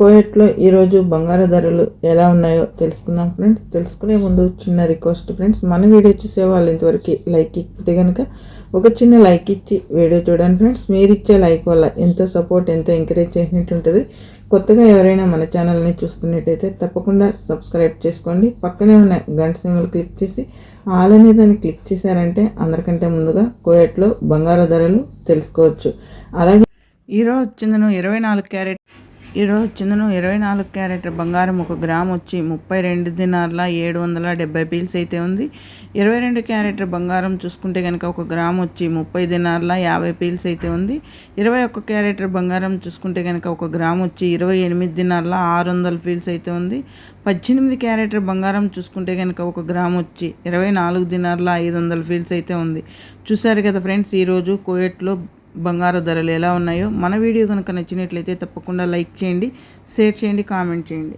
కోయట్లో ఈరోజు బంగారు ధరలు ఎలా ఉన్నాయో తెలుసుకుందాం ఫ్రెండ్స్. తెలుసుకునే ముందు చిన్న రిక్వెస్ట్ ఫ్రెండ్స్. మన వీడియో చూసే వాళ్ళు ఇంతవరకు లైక్ ఇచ్చితే కనుక ఒక చిన్న లైక్ ఇచ్చి వీడియో చూడండి ఫ్రెండ్స్. మీరు ఇచ్చే లైక్ వల్ల ఎంతో సపోర్ట్ ఎంత ఎంకరేజ్ చేసినట్టు ఉంటుంది. కొత్తగా ఎవరైనా మన ఛానల్ని చూస్తున్నట్టయితే తప్పకుండా సబ్స్క్రైబ్ చేసుకోండి. పక్కనే ఉన్న గంట సింబల్ క్లిక్ చేసి ఆల్ అనే దాన్ని క్లిక్ చేశారంటే అందరికంటే ముందుగా కోయట్లో బంగారు ధరలు తెలుసుకోవచ్చు. అలాగే ఈరోజు వచ్చిందను ఇరవై నాలుగు క్యారెట్ ఈరోజు చిందను ఇరవై నాలుగు క్యారెట్ బంగారం ఒక గ్రామ్ వచ్చి ముప్పై రెండు దినార్ల ఏడు వందల డెబ్బై పీల్స్ అయితే ఉంది. ఇరవై రెండు క్యారెట్ బంగారం చూసుకుంటే కనుక ఒక గ్రామ్ వచ్చి ముప్పై దినార్ల యాభై పీల్స్ అయితే ఉంది. ఇరవై ఒక్క క్యారెట్ బంగారం చూసుకుంటే కనుక ఒక గ్రామ్ వచ్చి ఇరవై ఎనిమిది దినార్ల ఆరు వందల పీల్స్ అయితే ఉంది. పద్దెనిమిది క్యారెట్ బంగారం చూసుకుంటే కనుక ఒక గ్రామ్ వచ్చి ఇరవై నాలుగు దినార్ల ఐదు వందల ఫీల్స్ అయితే ఉంది. చూసారు కదా ఫ్రెండ్స్ ఈరోజు కోయట్లో బంగారు ధరలు ఎలా ఉన్నాయో మన వీడియో కనుక నచ్చినట్లయితే తప్పకుండా లైక్ చేయండి షేర్ చేయండి కామెంట్ చేయండి.